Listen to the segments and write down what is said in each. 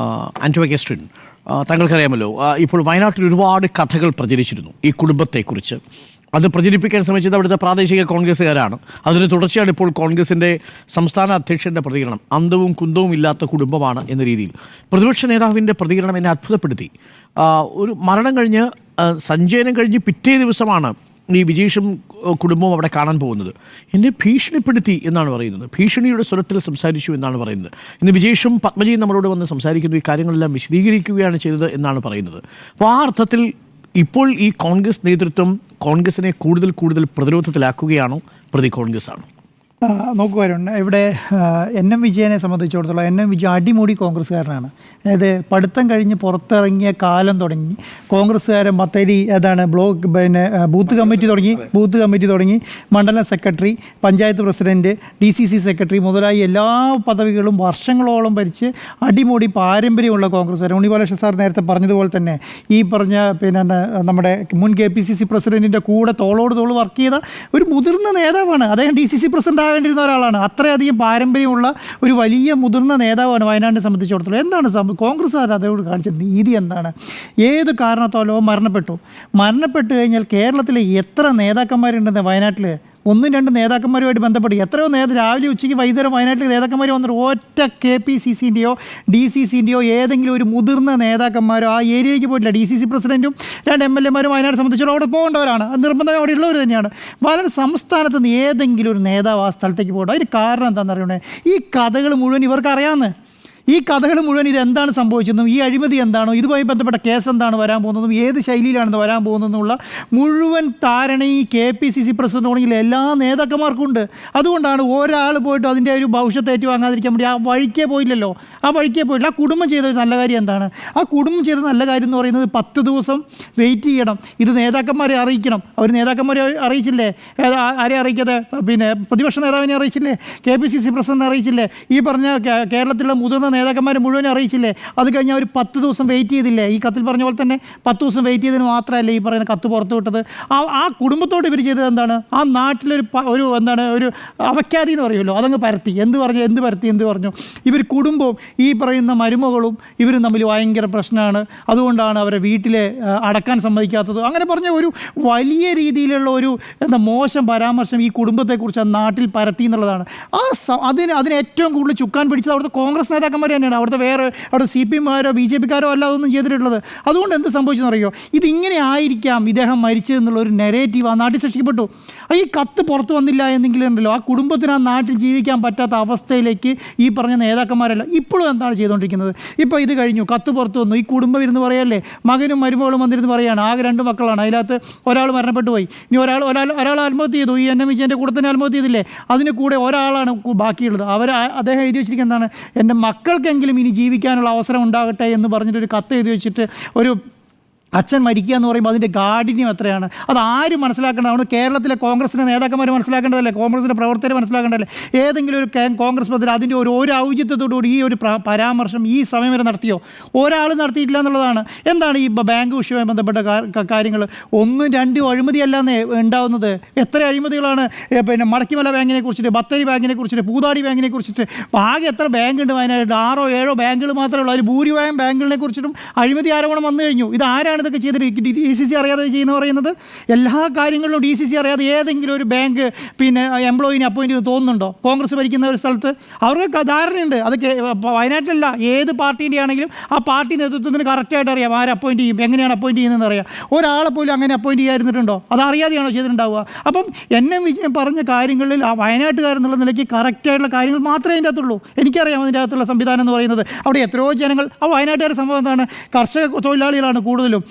ആ, ആന്റോ അഗസ്റ്റിൻ ആ, താങ്കൾക്കറിയാമല്ലോ ഇപ്പോൾ വയനാട്ടിൽ ഒരുപാട് കഥകൾ പ്രചരിച്ചിരുന്നു ഈ കുടുംബത്തെക്കുറിച്ച്. അത് പ്രചരിപ്പിക്കാൻ ശ്രമിച്ചത് അവിടുത്തെ പ്രാദേശിക കോൺഗ്രസ്സുകാരാണ്. അതിന് തുടർച്ചയാണ് ഇപ്പോൾ കോൺഗ്രസിന്റെ സംസ്ഥാന അധ്യക്ഷന്റെ പ്രതികരണം അന്തവും കുന്തവും ഇല്ലാത്ത കുടുംബമാണ് എന്ന രീതിയിൽ. പ്രതിപക്ഷ നേതാവിന്റെ പ്രതികരണം എന്നെ അത്ഭുതപ്പെടുത്തി. ഒരു മരണം കഴിഞ്ഞ് സഞ്ചയനം കഴിഞ്ഞ് പിറ്റേ ദിവസമാണ് ഈ വിജീഷും കുടുംബവും അവിടെ കാണാൻ പോകുന്നത്. എന്നെ ഭീഷണിപ്പെടുത്തി എന്നാണ് പറയുന്നത്. ഭീഷണിയുടെ സ്വരത്തിൽ സംസാരിച്ചു എന്നാണ് പറയുന്നത്. ഇന്ന് വിജീഷും പത്മജിയും നമ്മളോട് വന്ന് സംസാരിക്കുന്നു. ഈ കാര്യങ്ങളെല്ലാം വിശദീകരിക്കുകയാണ് ചെയ്തത് എന്നാണ് പറയുന്നത്. അപ്പോൾ ആ അർത്ഥത്തിൽ ഇപ്പോൾ ഈ കോൺഗ്രസ് നേതൃത്വം കോൺഗ്രസിനെ കൂടുതൽ കൂടുതൽ പ്രതിരോധത്തിലാക്കുകയാണോ? പ്രതി കോൺഗ്രസ് ആണോ നോക്കൂ വരുൺ ഇവിടെ എൻ എം വിജയനെ സംബന്ധിച്ചിടത്തോളം എൻ എം വിജയൻ അടിമുടി കോൺഗ്രസ്സുകാരനാണ്. അതായത് പഠിത്തം കഴിഞ്ഞ് പുറത്തിറങ്ങിയ കാലം തുടങ്ങി കോൺഗ്രസ്സുകാരൻ ബത്തേരി ഏതാണ് ബ്ലോക്ക് പിന്നെ ബൂത്ത് കമ്മിറ്റി തുടങ്ങി ബൂത്ത് കമ്മിറ്റി തുടങ്ങി മണ്ഡലം secretary panchayat president D C C secretary മുതലായ എല്ലാ പദവികളും വർഷങ്ങളോളം ഭരിച്ച് അടിമുടി പാരമ്പര്യമുള്ള കോൺഗ്രസ്സുകാരൻ. ഉണ്ണിബാലകൃഷ്ണ സാർ നേരത്തെ പറഞ്ഞതുപോലെ തന്നെ ഈ പറഞ്ഞ പിന്നെ നമ്മുടെ മുൻ കെ പി സി സി പ്രസിഡന്റിന്റെ കൂടെ തോളോട് തോൾ വർക്ക് ചെയ്ത ഒരു മുതിർന്ന നേതാവാണ്. അദ്ദേഹം ഡി സി സി പ്രസിഡന്റ് ആകേണ്ടിരുന്ന ഒരാളാണ്. അത്രയധികം പാരമ്പര്യമുള്ള ഒരു വലിയ മുതിർന്ന നേതാവാണ് വയനാടിനെ സംബന്ധിച്ചിടത്തോളം. എന്താണ് കോൺഗ്രസ്സുകാർ അതോട് കാണിച്ച നീതി എന്താണ്? ഏത് കാരണത്താലോ മരണപ്പെട്ടു. മരണപ്പെട്ടു കഴിഞ്ഞാൽ കേരളത്തിലെ എത്ര നേതാക്കന്മാരുണ്ടെന്ന് വയനാട്ടിൽ ഒന്നും രണ്ട് നേതാക്കന്മാരുമായിട്ട് ബന്ധപ്പെട്ട് എത്രയോ നേതാ രാവിലെ ഉച്ചയ്ക്ക് വൈകുന്നേരം വയനാട്ടിൽ നേതാക്കന്മാർ വന്നിട്ട് ഒറ്റ കെ പി സി സിന്റെയോ ഡി സി സിന്റെയോ ഏതെങ്കിലും ഒരു മുതിർന്ന നേതാക്കന്മാരോ ആ ഏരിയയിലേക്ക് പോയിട്ടില്ല. ഡി സി സി പ്രസിഡന്റും രണ്ട് എം എൽ എമാരും വയനാട് സംബന്ധിച്ചോളം അവിടെ പോകേണ്ടവരാണ്. അത് നിർബന്ധമായി അവിടെ ഉള്ളവർ തന്നെയാണ്. വളരെ സംസ്ഥാനത്ത് നിന്ന് ഏതെങ്കിലും ഒരു നേതാവ് ആ സ്ഥലത്തേക്ക് പോകണ്ട. അതിന് കാരണം എന്താണെന്ന് അറിയണേ ഈ കഥകൾ മുഴുവൻ ഇവർക്ക് അറിയാമെന്ന് ഈ കഥകൾ മുഴുവൻ ഇത് എന്താണ് സംഭവിച്ചതെന്നും ഈ അഴിമതി എന്താണോ ഇതുമായി ബന്ധപ്പെട്ട കേസ് എന്താണ് വരാൻ പോകുന്നതും ഏത് ശൈലിയിലാണ് വരാൻ പോകുന്നതെന്നുള്ള മുഴുവൻ ധാരണ ഈ K P C C president തുടങ്ങിയ എല്ലാ നേതാക്കന്മാർക്കും ഉണ്ട് അതുകൊണ്ടാണ് ഒരാൾ പോയിട്ട് അതിന്റെ ഒരു ഭവിഷ്യത്ത് ഏറ്റുവാങ്ങാതിരിക്കാൻ വേണ്ടി ആ വഴിക്കേ പോയില്ലല്ലോ. ആ വഴിക്കേ പോയില്ല. ആ കുടുംബം ചെയ്ത നല്ല കാര്യം എന്താണ്? ആ കുടുംബം ചെയ്ത നല്ല കാര്യം എന്ന് പറയുന്നത് പത്ത് ദിവസം വെയിറ്റ് ചെയ്യണം. ഇത് നേതാക്കന്മാരെ അറിയിക്കണം. അവർ നേതാക്കന്മാരെ അറിയിച്ചില്ലേ? ആരെ അറിയിക്കാതെ? പിന്നെ പ്രതിപക്ഷ നേതാവിനെ അറിയിച്ചില്ലേ? K P C C president അറിയിച്ചില്ലേ? ഈ പറഞ്ഞ കേരളത്തിലെ മുതിർന്ന നേതാക്കന്മാർ മുഴുവൻ അറിയിച്ചില്ലേ? അത് കഴിഞ്ഞ് അവർ പത്ത് ദിവസം വെയിറ്റ് ചെയ്തില്ലേ? ഈ കത്തിൽ പറഞ്ഞ പോലെ തന്നെ പത്ത് ദിവസം വെയിറ്റ് ചെയ്തതിന് മാത്രമല്ല ഈ പറയുന്ന കത്ത് പുറത്തു വിട്ടത്? ആ ആ കുടുംബത്തോട് ഇവർ ചെയ്തത് എന്താണ്? ആ നാട്ടിലൊരു ഒരു എന്താണ് ഒരു അവഖ്യാതി എന്ന് പറയുമല്ലോ അതങ്ങ് പരത്തി. എന്ത് പറഞ്ഞു എന്ത് പരത്തി എന്ത് പറഞ്ഞു? ഇവർ കുടുംബവും ഈ പറയുന്ന മരുമകളും ഇവരും തമ്മിൽ ഭയങ്കര പ്രശ്നമാണ്. അതുകൊണ്ടാണ് അവരെ വീട്ടിലെ അടക്കാൻ സമ്മതിക്കാത്തത്. അങ്ങനെ പറഞ്ഞ ഒരു വലിയ രീതിയിലുള്ള ഒരു എന്താ മോശം പരാമർശം ഈ കുടുംബത്തെക്കുറിച്ച് ആ നാട്ടിൽ പരത്തി എന്നുള്ളതാണ്. ആ അതിന് അതിന് ഏറ്റവും കൂടുതൽ ചുക്കാൻ പിടിച്ചത് അവിടുത്തെ കോൺഗ്രസ് നേതാക്കന്മാർ തന്നെയാണ്. അവിടുത്തെ വേറെ അവിടെ സി പി എമ്മാരോ ബി ജെ പിക്കാരോ അല്ല അതൊന്നും ചെയ്തിട്ടുള്ളത്. അതുകൊണ്ട് എന്ത് സംഭവിച്ചെന്ന് അറിയോ? ഇതിങ്ങനെ ആയിരിക്കാം ഇദ്ദേഹം മരിച്ചതെന്നുള്ള ഒരു നെറേറ്റീവ് ആ നാട്ടിൽ സൃഷ്ടിക്കപ്പെട്ടു. ഈ കത്ത് പുറത്തു വന്നില്ല എന്നെങ്കിലും ഉണ്ടല്ലോ. ആ കുടുംബത്തിന് ആ നാട്ടിൽ ജീവിക്കാൻ പറ്റാത്ത അവസ്ഥയിലേക്ക് ഈ പറഞ്ഞ നേതാക്കന്മാരല്ല. ഇപ്പോഴും എന്താണ് ചെയ്തുകൊണ്ടിരിക്കുന്നത്? ഇപ്പോൾ ഇത് കഴിഞ്ഞു. കത്ത് പുറത്തു വന്നു. ഈ കുടുംബം ഇരുന്ന് പറയല്ലേ? മകനും മരുമകളും വന്നിരുന്ന് പറയുകയാണ് ആകെ രണ്ട് മക്കളാണ്. അതിനകത്ത് ഒരാൾ മരണപ്പെട്ടു പോയി. ഇനി ഒരാൾ ഒരാൾ ഒരാൾ ആത്മഹത്യ ചെയ്തു. ഈ എൻ എം വിജയന്റെ കൂടെ തന്നെ ആത്മഹത്യ ചെയ്തില്ലേ? അതിന് കൂടെ ഒരാളാണ് ബാക്കിയുള്ളത്. അവർ അദ്ദേഹം എഴുതി വെച്ചിരിക്കുന്നത് എന്താണ്? എന്റെ മക്കൾക്കെങ്കിലും ഇനി ജീവിക്കാനുള്ള അവസരം ഉണ്ടാകട്ടെ എന്ന് പറഞ്ഞിട്ടൊരു കത്ത് എഴുതി വെച്ചിട്ട് ഒരു അച്ഛൻ മരിക്കുക എന്ന് പറയുമ്പോൾ അതിന്റെ കാഠിന്യം എത്രയാണ്? അത് ആരും മനസ്സിലാക്കേണ്ട അവിടെ കേരളത്തിലെ കോൺഗ്രസിന്റെ നേതാക്കന്മാർ മനസ്സിലാക്കേണ്ടതല്ലേ? കോൺഗ്രസിന്റെ പ്രവർത്തകർ മനസ്സിലാക്കേണ്ടതല്ലേ? ഏതെങ്കിലും ഒരു കോൺഗ്രസ് പ്രസിഡന്റ് അതിന്റെ ഒരു ഒരു ഔചിത്യത്തോടുകൂടി ഈ ഒരു പരാമർശം ഈ സമയം വരെ നടത്തിയോ? ഒരാൾ നടത്തിയിട്ടില്ല എന്നുള്ളതാണ്. എന്താണ് ഈ ബാങ്ക് വിഷയവുമായി ബന്ധപ്പെട്ട കാര്യങ്ങൾ ഒന്നും രണ്ടും അഴിമതിയല്ലാന്നേ ഉണ്ടാവുന്നത്. എത്ര അഴിമതികളാണ്? പിന്നെ മടക്കിമല ബാങ്കിനെ കുറിച്ചിട്ട് ബത്തേരി ബാങ്കിനെ കുറിച്ചിട്ട് പൂതാടി ബാങ്കിനെ കുറിച്ചിട്ട് ആകെ എത്ര ബാങ്ക് ഉണ്ട് വയനാട്ടിൽ? ആറോ ഏഴോ ബാങ്കുകൾ മാത്രമേ ഉള്ളൂ. അതിൽ ഭൂരിഭാഗം ബാങ്കുകളെ കുറിച്ചിട്ടും അഴിമതി ആരോപണം വന്നു കഴിഞ്ഞു. ഇത് ആരാണ് ഇതൊക്കെ ചെയ്തിട്ട് ഡി സി സി അറിയാതെ ചെയ്യുന്ന പറയുന്നത് എല്ലാ കാര്യങ്ങളിലും ഡി സി സി അറിയാതെ ഏതെങ്കിലും ഒരു ബാങ്ക് പിന്നെ എംപ്ലോയിനെ അപ്പോയിന്റ് ചെയ്ത് തോന്നുന്നുണ്ടോ? കോൺഗ്രസ് ഭരിക്കുന്ന ഒരു സ്ഥലത്ത് അവർക്ക് ധാരണയുണ്ട്. അത് വയനാട്ടിലല്ല ഏത് പാർട്ടീന്റെ ആണെങ്കിലും ആ പാർട്ടി നേതൃത്വത്തിന് കറക്റ്റായിട്ട് അറിയാം ആരെ അപ്പോയിന്റ് ചെയ്യും എങ്ങനെയാണ് അപ്പോയിന്റ് ചെയ്യുന്നതെന്ന് അറിയാം. ഒരാളെ പോലും അങ്ങനെ അപ്പോയിന്റ് ചെയ്യാതിരുന്നിട്ടുണ്ടോ? അത് അറിയാതെയാണോ ചെയ്തിട്ടുണ്ടാവുക? അപ്പം എൻ എം വിജയൻ പറഞ്ഞ കാര്യങ്ങളിൽ ആ വയനാട്ടുകാരെന്നുള്ള നിലയ്ക്ക് കറക്റ്റായിട്ടുള്ള കാര്യങ്ങൾ മാത്രമേ അതിന്റെ അകത്തുള്ളൂ. എനിക്കറിയാം അതിന്റെ അകത്തുള്ള സംവിധാനം എന്ന് പറയുന്നത്. അവിടെ എത്രയോ ജനങ്ങൾ ആ വയനാട്ടുകാരുടെ സംഭവം എന്താണ്? കർഷക തൊഴിലാളികളാണ് കൂടുതലും.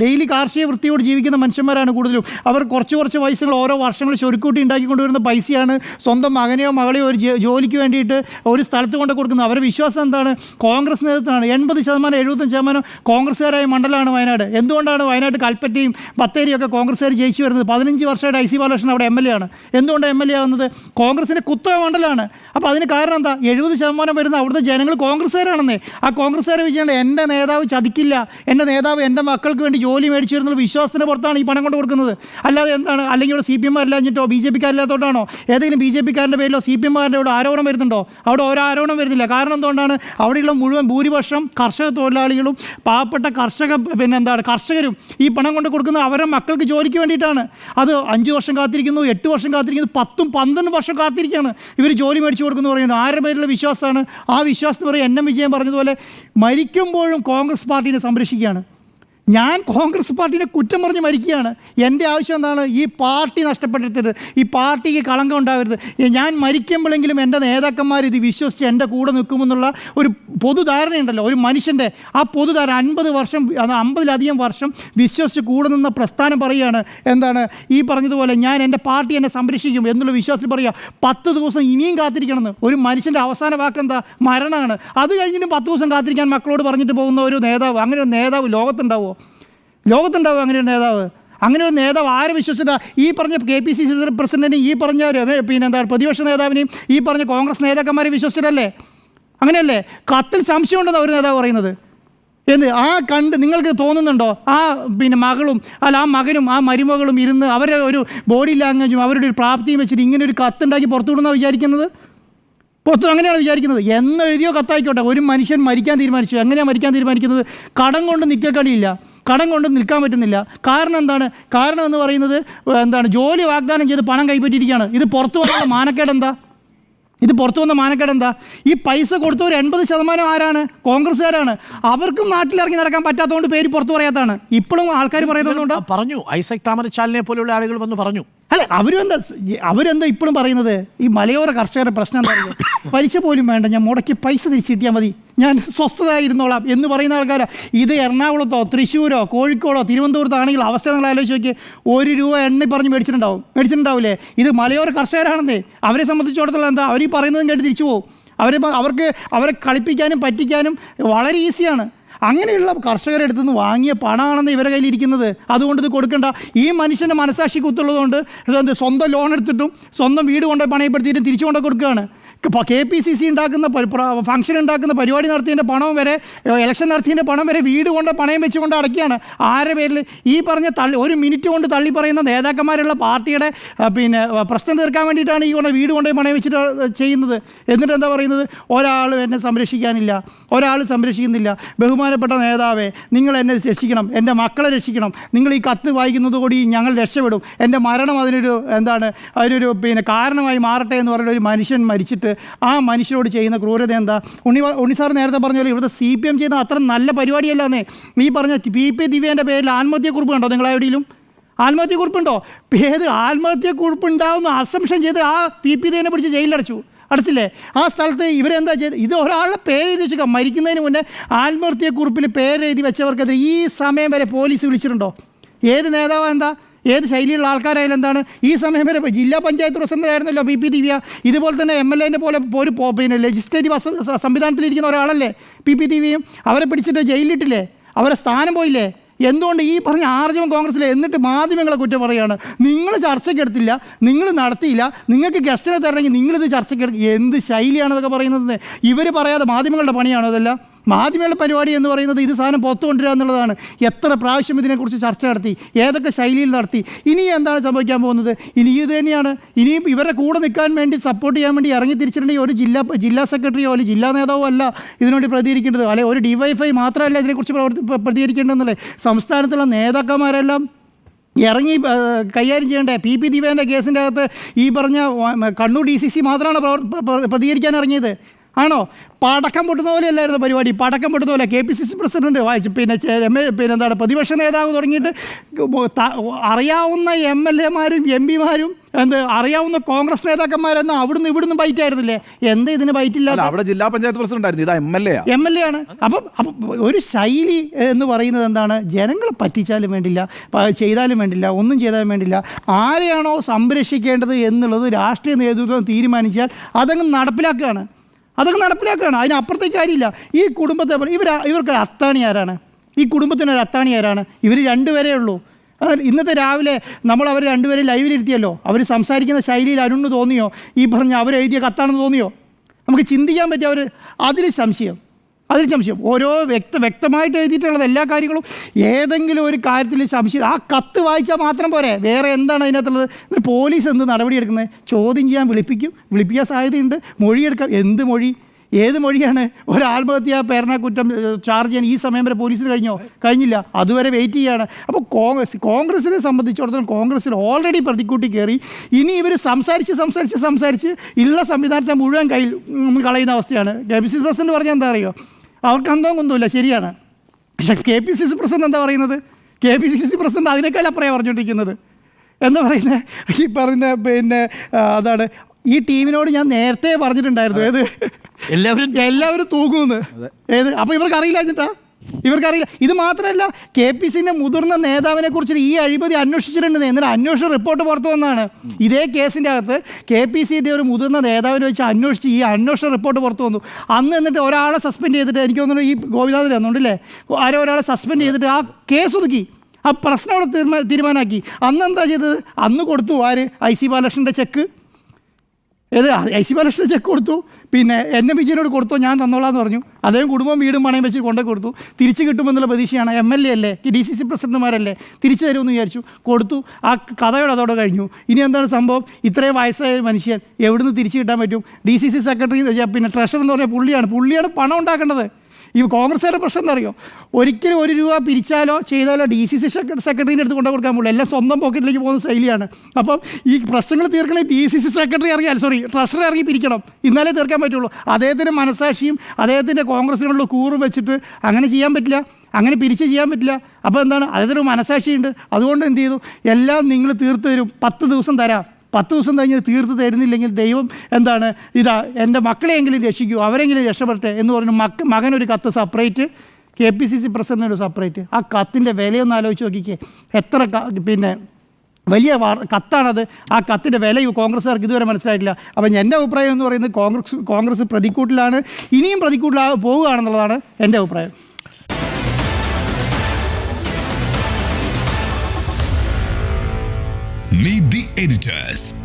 ഡെയിലി കാർഷിക വൃത്തിയോട് ജീവിക്കുന്ന മനുഷ്യന്മാരാണ് കൂടുതലും. അവർ കുറച്ച് കുറച്ച് പൈസകൾ ഓരോ വർഷങ്ങൾ ചുരുക്കൂട്ടി ഉണ്ടാക്കിക്കൊണ്ടുവരുന്ന പൈസയാണ് സ്വന്തം മകനെയോ മകളെയോ ഒരു ജോലിക്ക് വേണ്ടിയിട്ട് ഒരു സ്ഥലത്ത് കൊണ്ട് കൊടുക്കുന്നത്. അവരുടെ വിശ്വാസം എന്താണ്? കോൺഗ്രസ് നേതൃത്വമാണ്. എൺപത് ശതമാനം എഴുപത്തഞ്ച് ശതമാനം കോൺഗ്രസ്സുകാരായ മണ്ഡലമാണ് വയനാട്. എന്തുകൊണ്ടാണ് വയനാട് കൽപ്പറ്റയും ബത്തേരിയും ഒക്കെ കോൺഗ്രസ്സുകാർ ജയിച്ചു വരുന്നത്? പതിനഞ്ച് വർഷമായിട്ട് ഐ സി ബാലകൃഷ്ണൻ അവിടെ എം എൽ എ ആണ്. എന്തുകൊണ്ടാണ് എം എൽ എ ആവുന്നത്? കോൺഗ്രസിന്റെ കുത്തക മണ്ഡലമാണ്. അപ്പോൾ അതിന് കാരണം എന്താ? എഴുപത് ശതമാനം വരുന്ന അവിടുത്തെ ജനങ്ങൾ കോൺഗ്രസ്സുകാരാണെന്നേ. ആ കോൺഗ്രസ്സുകാരെ വിജയണ്ട് എന്റെ നേതാവ് ചതിക്കില്ല. എന്റെ നേതാവ് എന്റെ മക്കൾക്ക് വേണ്ടി ജോലി മേടിച്ചു തരുന്നുള്ള വിശ്വാസത്തിന് പുറത്താണ് ഈ പണം കൊണ്ട് കൊടുക്കുന്നത്. അല്ലാതെ എന്താണ്? അല്ലെങ്കിൽ ഇവിടെ സി പി എമ്മാരില്ലാഞ്ഞിട്ടോ ബി ജെ പിക്കാരില്ലാത്തോട്ടാണോ ഏതെങ്കിലും ബി ജെ പിക്കാരന്റെ പേരിലോ സി പി എമ്മാരുടെ ഇവിടെ ആരോപണം വരുന്നുണ്ടോ? അവിടെ ഓരോ ആരോപണം വരുന്നില്ല. കാരണം എന്തുകൊണ്ടാണ്? അവിടെയുള്ള മുഴുവൻ ഭൂരിപക്ഷം കർഷക തൊഴിലാളികളും പാവപ്പെട്ട കർഷക പിന്നെ എന്താണ്? കർഷകരും ഈ പണം കൊണ്ട് കൊടുക്കുന്നത് അവരുടെ മക്കൾക്ക് ജോലിക്ക് വേണ്ടിയിട്ടാണ്. അത് അഞ്ച് വർഷം കാത്തിരിക്കുന്നു എട്ട് വർഷം കാത്തിരിക്കുന്നു പത്തും പന്ത്രണ്ട് വർഷം കാത്തിരിക്കുകയാണ്. ഇവർ ജോലി മേടിച്ചു കൊടുക്കുന്നു പറയുന്നത്. ആരുടെ പേരിലുള്ള വിശ്വാസമാണ്? ആ വിശ്വാസം എന്ന് പറയുന്നത് എൻ എം വിജയൻ പറഞ്ഞതുപോലെ മരിക്കുമ്പോഴും കോൺഗ്രസ് പാർട്ടീനെ സംരക്ഷിക്കുകയാണ് ഞാൻ കോൺഗ്രസ് പാർട്ടിനെ കുറ്റം പറഞ്ഞ് മരിക്കുകയാണ്. എന്റെ ആവശ്യം എന്താണ്? ഈ പാർട്ടി നഷ്ടപ്പെടരുത് ഈ പാർട്ടിക്ക് കളങ്കം ഉണ്ടാവരുത്. ഞാൻ മരിക്കുമ്പോഴെങ്കിലും എന്റെ നേതാക്കന്മാർ ഇത് വിശ്വസിച്ച് എന്റെ കൂടെ നിൽക്കുമെന്നുള്ള ഒരു പൊതുധാരണയുണ്ടല്ലോ. ഒരു മനുഷ്യന്റെ ആ പൊതുധാരണ അൻപത് വർഷം അത് അമ്പതിലധികം വർഷം വിശ്വസിച്ച് കൂടെ നിന്ന പ്രസ്ഥാനം പറയുകയാണ്. എന്താണ്? ഈ പറഞ്ഞതുപോലെ ഞാൻ എന്റെ പാർട്ടി എന്നെ സംരക്ഷിക്കും എന്നുള്ള വിശ്വാസത്തിൽ പറയുക. പത്ത് ദിവസം ഇനിയും കാത്തിരിക്കണമെന്ന്. ഒരു മനുഷ്യന്റെ അവസാന വാക്കെന്താ? മരണമാണ്. അത് കഴിഞ്ഞിട്ടും പത്ത് ദിവസം കാത്തിരിക്കാൻ മക്കളോട് പറഞ്ഞിട്ട് പോകുന്ന ഒരു നേതാവ് അങ്ങനെ ഒരു നേതാവ് ലോകത്തുണ്ടാവുമോ? ലോകത്തുണ്ടാവും അങ്ങനെ ഒരു നേതാവ്. അങ്ങനെ ഒരു നേതാവ് ആരെ വിശ്വസിച്ചിട്ടാ? ഈ പറഞ്ഞ കെ പി സി സി പ്രസിഡന്റിനെയും ഈ പറഞ്ഞ പിന്നെ എന്താ പ്രതിപക്ഷ നേതാവിനെയും ഈ പറഞ്ഞ കോൺഗ്രസ് നേതാക്കന്മാരെ വിശ്വസിച്ചിട്ടല്ലേ? അങ്ങനെയല്ലേ? കത്തിൽ സംശയമുണ്ടെന്നാണ് ഒരു നേതാവ് പറയുന്നത്. എന്ത് ആ കണ്ട് നിങ്ങൾക്ക് തോന്നുന്നുണ്ടോ? ആ പിന്നെ മകളും അല്ല ആ മകനും ആ മരുമകളും ഇരുന്ന് അവരുടെ ഒരു ബോഡി ലാംഗ്വേജും അവരുടെ ഒരു പ്രാപ്തിയും വെച്ചിട്ട് ഇങ്ങനെ ഒരു കത്തുണ്ടാക്കി പുറത്തു വിടുന്ന വിചാരിക്കുന്നത്? പുറത്തു അങ്ങനെയാണ് വിചാരിക്കുന്നത്? എന്നെഴുതിയോ കത്തായിക്കോട്ടെ. ഒരു മനുഷ്യൻ മരിക്കാൻ തീരുമാനിച്ചു. എങ്ങനെയാണ് മരിക്കാൻ തീരുമാനിക്കുന്നത്? കടം കൊണ്ട് നിൽക്കക്കളിയില്ല കടം കൊണ്ട് നിൽക്കാൻ പറ്റുന്നില്ല. കാരണം എന്താണ്? കാരണം എന്ന് പറയുന്നത് എന്താണ്? ജോലി വാഗ്ദാനം ചെയ്ത് പണം കൈപ്പറ്റിയിരിക്കുകയാണ്. ഇത് പുറത്തു വന്ന മാനക്കേട് എന്താ? ഇത് പുറത്തു വന്ന മാനക്കേട് എന്താ? ഈ പൈസ കൊടുത്തവർ എൺപത് ശതമാനം ആരാണ്? കോൺഗ്രസ്സുകാരാണ്. അവർക്കും നാട്ടിലിറങ്ങി നടക്കാൻ പറ്റാത്തതുകൊണ്ട് പേര് പുറത്തു പറയാത്താണ് ഇപ്പോഴും ആൾക്കാർ പറയുന്നതുകൊണ്ട് പറഞ്ഞു ഐസക് താമരച്ചാലിനെ പോലെയുള്ള ആളുകൾ വന്ന് പറഞ്ഞു. അല്ല അവരെന്താ അവരെന്താ ഇപ്പോഴും പറയുന്നത്? ഈ മലയോര കർഷകരുടെ പ്രശ്നം എന്താ പറയുക പലിശ പോലും വേണ്ട ഞാൻ മുടക്കി പൈസ തിരിച്ചു കിട്ടിയാൽ മതി. ഞാൻ സ്വസ്ഥതായിരുന്നോളാം എന്ന് പറയുന്ന ആൾക്കാരാ. ഇത് എറണാകുളത്തോ തൃശ്ശൂരോ കോഴിക്കോടോ തിരുവനന്തപുരത്തോ ആണെങ്കിൽ അവസ്ഥ നിങ്ങൾ ആലോചിച്ച് നോക്കി ഒരു രൂപ എണ്ണി പറഞ്ഞ് മേടിച്ചിട്ടുണ്ടാവും. മേടിച്ചിട്ടുണ്ടാവില്ലേ? ഇത് മലയോര കർഷകരാണെന്നേ. അവരെ സംബന്ധിച്ചിടത്തോളം എന്താ അവർ ഈ പറയുന്നതും കേട്ട് തിരിച്ചു പോകും. അവരെ അവർക്ക് അവരെ കളിപ്പിക്കാനും പറ്റിക്കാനും വളരെ ഈസിയാണ് അങ്ങനെയുള്ള കർഷകരുടെ അടുത്ത് നിന്ന് വാങ്ങിയ പണമാണെന്ന് ഇവരുടെ കയ്യിൽ ഇരിക്കുന്നത് അതുകൊണ്ട് ഇത് കൊടുക്കേണ്ട. ഈ മനുഷ്യന്റെ മനസാക്ഷി കുത്തുള്ളതുകൊണ്ട് സ്വന്തം ലോൺ എടുത്തിട്ടും സ്വന്തം വീട് കൊണ്ടുപോയി പണയപ്പെടുത്തിയിട്ടും തിരിച്ചു കൊണ്ടു കൊടുക്കുകയാണ്. ഇപ്പോൾ കെ പി സി സി ഉണ്ടാക്കുന്ന ഫംഗ്ഷൻ ഉണ്ടാക്കുന്ന പരിപാടി നടത്തിയതിന്റെ പണം വരെ ഇലക്ഷൻ നടത്തിയതിന്റെ പണം വരെ വീട് കൊണ്ട് പണയം വെച്ചുകൊണ്ട് അടക്കുകയാണ് ആരുടെ പേരിൽ ഈ പറഞ്ഞ തള്ളി ഒരു മിനിറ്റ് കൊണ്ട് തള്ളി പറയുന്ന നേതാക്കന്മാരുള്ള പാർട്ടിയുടെ പിന്നെ പ്രശ്നം തീർക്കാൻ വേണ്ടിയിട്ടാണ് ഈ കൊണ്ട് വീട് കൊണ്ട് പണയം വെച്ചിട്ട് ചെയ്യുന്നത്. എന്നിട്ട് എന്താ പറയുന്നത്? ഒരാൾ എന്നെ സംരക്ഷിക്കാനില്ല. ഒരാൾ സംരക്ഷിക്കുന്നില്ല. ബഹുമാനപ്പെട്ട നേതാവേ നിങ്ങൾ എന്നെ രക്ഷിക്കണം. എന്റെ മക്കളെ രക്ഷിക്കണം. നിങ്ങൾ ഈ കത്ത് വായിക്കുന്നത് കൂടി ഞങ്ങൾ രക്ഷപ്പെടും. എന്റെ മരണം അതിനൊരു എന്താണ് അതിനൊരു പിന്നെ കാരണമായി മാറട്ടെ എന്ന് പറയുന്ന ഒരു മനുഷ്യൻ മരിച്ചിട്ട് ആ മനുഷ്യരോട് ചെയ്യുന്ന ക്രൂരത എന്താ? ഉണ്ണി ഉണ്ണി സാർ നേരത്തെ പറഞ്ഞ പോലെ ഇവിടുത്തെ സി പി എം ചെയ്യുന്ന അത്ര നല്ല പരിപാടിയല്ലാന്നേ നീ പറഞ്ഞ പി പി ദിവ്യേന്റെ പേരിൽ ആത്മഹത്യക്കുറിപ്പ് കണ്ടോ നിങ്ങൾ എവിടെയും ആത്മഹത്യക്കുറിപ്പുണ്ടോ? ഏത് ആത്മഹത്യക്കുറിപ്പ് ഉണ്ടാവുന്ന അസംഷൻ ചെയ്ത് ആ പി പി ദേനെ പിടിച്ച് ജയിലിലടച്ചു. അടച്ചില്ലേ? ആ സ്ഥലത്ത് ഇവരെന്താ ചെയ്ത്? ഇത് ഒരാളുടെ പേര് എഴുതി വെച്ചാൽ മരിക്കുന്നതിന് മുന്നേ ആത്മഹത്യക്കുറിപ്പിൽ പേര് എഴുതി വെച്ചവർക്കെതിരെ ഈ സമയം വരെ പോലീസ് വിളിച്ചിട്ടുണ്ടോ? ഏത് നേതാവ് എന്താ? ഏത് ശൈലിയുള്ള ആൾക്കാരായാലും എന്താണ്? ഈ സമയം വരെ ജില്ലാ പഞ്ചായത്ത് പ്രസിഡന്റ് ആയിരുന്നല്ലോ പി പി ദിവ്യ. ഇതുപോലെ തന്നെ എം എൽ എന്റെ പോലെ ഒരു പിന്നെ ലെജിസ്ലേറ്റീവ് സംവിധാനത്തിലിരിക്കുന്ന ഒരാളല്ലേ പി പി ദിവ്യയും? അവരെ പിടിച്ചിട്ട് ജയിലിട്ടില്ലേ? അവരെ സ്ഥാനം പോയില്ലേ? എന്തുകൊണ്ട് ഈ പറഞ്ഞ ആർജവം കോൺഗ്രസ്സിൽ എന്നിട്ട് മാധ്യമങ്ങളെ കുറ്റം പറയുകയാണ്? നിങ്ങൾ ചർച്ചയ്ക്കെടുത്തില്ല നിങ്ങൾ നടത്തിയില്ല നിങ്ങൾക്ക് ഗസ്റ്റിനെ തരണമെങ്കിൽ നിങ്ങളിത് ചർച്ചയ്ക്കെടുക്കും എന്ത് ശൈലിയാണെന്നൊക്കെ പറയുന്നത്? ഇവർ പറയാതെ മാധ്യമങ്ങളുടെ പണിയാണോ അതെല്ലാം മാധ്യമങ്ങളുടെ പരിപാടി എന്ന് പറയുന്നത് ഇത് സാധനം പുറത്തു കൊണ്ടുവരിക എന്നുള്ളതാണ്. എത്ര പ്രാവശ്യം ഇതിനെക്കുറിച്ച് ചർച്ച നടത്തി ഏതൊക്കെ ശൈലിയിൽ നടത്തി ഇനി എന്താണ് സംഭവിക്കാൻ പോകുന്നത്? ഇനി ഇത് തന്നെയാണ്. ഇനിയും ഇവരുടെ കൂടെ നിൽക്കാൻ വേണ്ടി സപ്പോർട്ട് ചെയ്യാൻ വേണ്ടി ഇറങ്ങി തിരിച്ചിട്ടുണ്ടെങ്കിൽ ഒരു ജില്ലാ ജില്ലാ സെക്രട്ടറിയോ അല്ലെങ്കിൽ ജില്ലാ നേതാവോ അല്ല ഇതിനുവേണ്ടി പ്രതികരിക്കേണ്ടത്. അല്ലെ ഒരു ഡിവൈഫൈ മാത്രമല്ല ഇതിനെക്കുറിച്ച് പ്രവർത്തി പ്ര- പ്രതികരിക്കേണ്ടതെന്നല്ലേ സംസ്ഥാനത്തുള്ള നേതാക്കന്മാരെല്ലാം ഇറങ്ങി കൈകാര്യം ചെയ്യേണ്ട? പി പി ദീപേന്റെ കേസിന്റെ അകത്ത് ഈ പറഞ്ഞ കണ്ണൂർ ഡി സി സി മാത്രമാണ് പ്രതികരിക്കാൻ ഇറങ്ങിയത്. ആണോ? പടക്കം പൊട്ടുന്ന പോലെ അല്ലായിരുന്നു പരിപാടി. പടക്കം പൊട്ടുന്ന പോലെ K P C C president വായിച്ചു. പിന്നെ ചെ- എം എ പിന്നെ എന്താണ് പ്രതിപക്ഷ നേതാവ് തുടങ്ങിയിട്ട് അറിയാവുന്ന എം എൽ എമാരും എം പിമാരും എന്ത് അറിയാവുന്ന കോൺഗ്രസ് നേതാക്കന്മാരെന്ന് അവിടുന്ന് ഇവിടുന്ന് ബൈറ്റ് ആയിരുന്നില്ലേ എന്താ ഇതിന് ബൈറ്റില്ലാത്ത അല്ല അവിടെ ജില്ലാ പഞ്ചായത്ത് പ്രസിഡന്റ് ആയിരുന്നു. ഇതാ M L A M L A ആണ്. അപ്പം അപ്പം ഒരു ശൈലി എന്ന് പറയുന്നത് എന്താണ്? ജനങ്ങളെ പറ്റിച്ചാലും വേണ്ടില്ല ചെയ്താലും വേണ്ടില്ല ഒന്നും ചെയ്താലും വേണ്ടില്ല. ആരെയാണോ സംരക്ഷിക്കേണ്ടത് എന്നുള്ളത് രാഷ്ട്രീയ നേതൃത്വം തീരുമാനിച്ചാൽ അതങ്ങ് നടപ്പിലാക്കുകയാണ്. അതങ്ങ് നടപ്പിലാക്കുകയാണ്. അതിനപ്പുറത്തേക്ക് കാര്യമില്ല. ഈ കുടുംബത്തെ ഇവർ ഇവർക്ക് അത്താണി ആരാണ്? ഈ കുടുംബത്തിനൊരു അത്താണി ആരാണ്? ഇവർ രണ്ടുപേരേ ഉള്ളൂ. ഇന്നത്തെ രാവിലെ നമ്മൾ അവർ രണ്ടുപേരെ ലൈവിലിരുത്തിയല്ലോ അവർ സംസാരിക്കുന്ന ശൈലിയിൽ അരുണ് തോന്നിയോ? ഈ പറഞ്ഞ അവരെഴുതിയ കത്താണെന്ന് തോന്നിയോ? നമുക്ക് ചിന്തിക്കാൻ പറ്റിയ അവർ അതിൽ സംശയം. അതിൽ സംശയം. ഓരോ വ്യക്ത വ്യക്തമായിട്ട് എഴുതിയിട്ടുള്ളത് എല്ലാ കാര്യങ്ങളും ഏതെങ്കിലും ഒരു കാര്യത്തിൽ സംശയം ആ കത്ത് വായിച്ചാൽ മാത്രം പോരെ. വേറെ എന്താണ് അതിനകത്തുള്ളത്? എന്നിട്ട് പോലീസ് എന്ത് നടപടിയെടുക്കുന്നത്? ചോദ്യം ചെയ്യാൻ വിളിപ്പിക്കും വിളിപ്പിക്കാൻ സാധ്യതയുണ്ട്. മൊഴിയെടുക്കാം. എന്ത് മൊഴി? ഏത് മൊഴിയാണ്? ഒരാത്മഹത്യ പേരണ കുറ്റം ചാർജ് ചെയ്യാൻ ഈ സമയം വരെ പോലീസിന് കഴിഞ്ഞോ? കഴിഞ്ഞില്ല. അതുവരെ വെയിറ്റ് ചെയ്യുകയാണ് അപ്പോൾ കോൺഗ്രസ് കോൺഗ്രസിനെ സംബന്ധിച്ചിടത്തോളം കോൺഗ്രസ്സിൽ ഓൾറെഡി പ്രതിക്കൂട്ടി കയറി. ഇനി ഇവർ സംസാരിച്ച് സംസാരിച്ച് സംസാരിച്ച് ഉള്ള സംവിധാനത്തെ മുഴുവൻ കയ്യിൽ കളയുന്ന അവസ്ഥയാണ്. ഡെപ്യൂട്ടി പ്രസിഡന്റ് പറഞ്ഞാൽ എന്താ അറിയോ? അവർക്ക് അന്തവും കുന്തമില്ല ശരിയാണ്. പക്ഷെ K P C C president എന്താ പറയുന്നത്? K P C C president അതിനേക്കാൾ അപ്പുറയാണ് പറഞ്ഞുകൊണ്ടിരിക്കുന്നത്. എന്താ പറയുന്നത് ഈ പറയുന്ന പിന്നെ അതാണ്. ഈ ടീമിനോട് ഞാൻ നേരത്തെ പറഞ്ഞിട്ടുണ്ടായിരുന്നു. ഏത്? എല്ലാവരും എല്ലാവരും തൂങ്ങുമെന്ന് ഏത്? അപ്പോൾ ഇവർക്ക് അറിയില്ല എന്നിട്ടാ? ഇവർക്കറിയില്ല. ഇത് മാത്രമല്ല കെ പി സിന്റെ മുതിർന്ന നേതാവിനെ കുറിച്ച് ഈ അഴിമതി അന്വേഷിച്ചിട്ടുണ്ട്. എന്നിട്ട് അന്വേഷണ റിപ്പോർട്ട് പുറത്തു വന്നതാണ് ഇതേ കേസിന്റെ അകത്ത് കെ പി സിന്റെ ഒരു മുതിർന്ന നേതാവിനെ വെച്ച് അന്വേഷിച്ച് ഈ അന്വേഷണ റിപ്പോർട്ട് പുറത്തു വന്നു. അന്ന് എന്നിട്ട് ഒരാളെ സസ്പെൻഡ് ചെയ്തിട്ട് എനിക്ക് തോന്നുന്നു ഈ ഗോപിനാഥൻ തന്നുണ്ടല്ലേ ആരോ ഒരാളെ സസ്പെൻഡ് ചെയ്തിട്ട് ആ കേസ് ഒതുക്കി. ആ പ്രശ്നം അവിടെ തീരുമാ തീരുമാനമാക്കി. അന്ന് എന്താ ചെയ്തത്? അന്ന് കൊടുത്തു ആര്? ഐ സി ബാലകൃഷ്ണന്റെ ചെക്ക്. ഏത്? ഐ സി ബാലകൃഷ്ണൻ ചെക്ക് കൊടുത്തു. പിന്നെ എൻ എം വിജയനോട് കൊടുത്തോ ഞാൻ തന്നോളാന്ന് പറഞ്ഞു. അദ്ദേഹം കുടുംബം വീടും പണയം വെച്ച് കൊണ്ടു കൊടുത്തു. തിരിച്ച് കിട്ടുമെന്നുള്ള പ്രതീക്ഷയാണ് എം എൽ എ അല്ലേ? ഡി സി സി പ്രസിഡന്റുമാരല്ലേ? തിരിച്ചു തരുമെന്ന് വിചാരിച്ചു. കൊടുത്തു. ആ കഥയോടെ അതോടെ കഴിഞ്ഞു. ഇനി എന്താണ് സംഭവം? ഇത്രയും വയസ്സായ മനുഷ്യൻ എവിടുന്ന് തിരിച്ചു കിട്ടാൻ പറ്റും? ഡി സി സി സെക്രട്ടറി പിന്നെ ട്രഷർ എന്ന് പറഞ്ഞാൽ പുള്ളിയാണ്. പുള്ളിയാണ് പണം ഉണ്ടാക്കേണ്ടത്. ഈ കോൺഗ്രസ്സുകാരുടെ പ്രശ്നം എന്നറിയോ ഒരിക്കലും ഒരു രൂപ പിരിച്ചാലോ ചെയ്താലോ ഡി സി സി സെക്രട്ടറിന്റെ അടുത്ത് കൊണ്ടു കൊടുക്കാൻ പോകുള്ളൂ എല്ലാം സ്വന്തം പോക്കറ്റിലേക്ക് പോകുന്ന ശൈലിയാണ്. അപ്പം ഈ പ്രശ്നങ്ങൾ തീർക്കണേ ഡി സി സി സെക്രട്ടറി ഇറങ്ങിയാൽ സോറി ട്രഷറി ഇറങ്ങി പിരിക്കണം. ഇന്നാലേ തീർക്കാൻ പറ്റുള്ളൂ. അദ്ദേഹത്തിന്റെ മനസാക്ഷിയും അദ്ദേഹത്തിന്റെ കോൺഗ്രസ്സിനുള്ള കൂറും വെച്ചിട്ട് അങ്ങനെ ചെയ്യാൻ പറ്റില്ല. അങ്ങനെ പിരിച്ച് ചെയ്യാൻ പറ്റില്ല. അപ്പോൾ എന്താണ്? അതിനൊരു മനസാക്ഷിയുണ്ട്. അതുകൊണ്ട് എന്ത് ചെയ്തു? എല്ലാം നിങ്ങൾ തീർത്ത് തരും പത്ത് ദിവസം തരാം. പത്ത് ദിവസം കഴിഞ്ഞ് തീർത്ത് തരുന്നില്ലെങ്കിൽ ദൈവം എന്താണ് ഇതാ എന്റെ മക്കളെയെങ്കിലും രക്ഷിക്കൂ അവരെങ്കിലും രക്ഷപ്പെടട്ടെ എന്ന് പറഞ്ഞ് മക്ക മകനൊരു കത്ത് separate K P C C president ഒരു സെപ്പറേറ്റ് ആ കത്തിന്റെ വിലയൊന്ന് ആലോചിച്ച് നോക്കിക്കേ. എത്ര പിന്നെ വലിയ വാർ- കത്താണത്. ആ കത്തിന്റെ വില കോൺഗ്രസ്സുകാർക്ക് ഇതുവരെ മനസ്സിലായിട്ടില്ല. അപ്പം എന്റെ അഭിപ്രായം എന്ന് പറയുന്നത് കോൺഗ്രസ് കോൺഗ്രസ് പ്രതിക്കൂട്ടിലാണ് ഇനിയും പ്രതിക്കൂട്ടിലാ പോവുകയാണെന്നുള്ളതാണ് എന്റെ അഭിപ്രായം. Editors.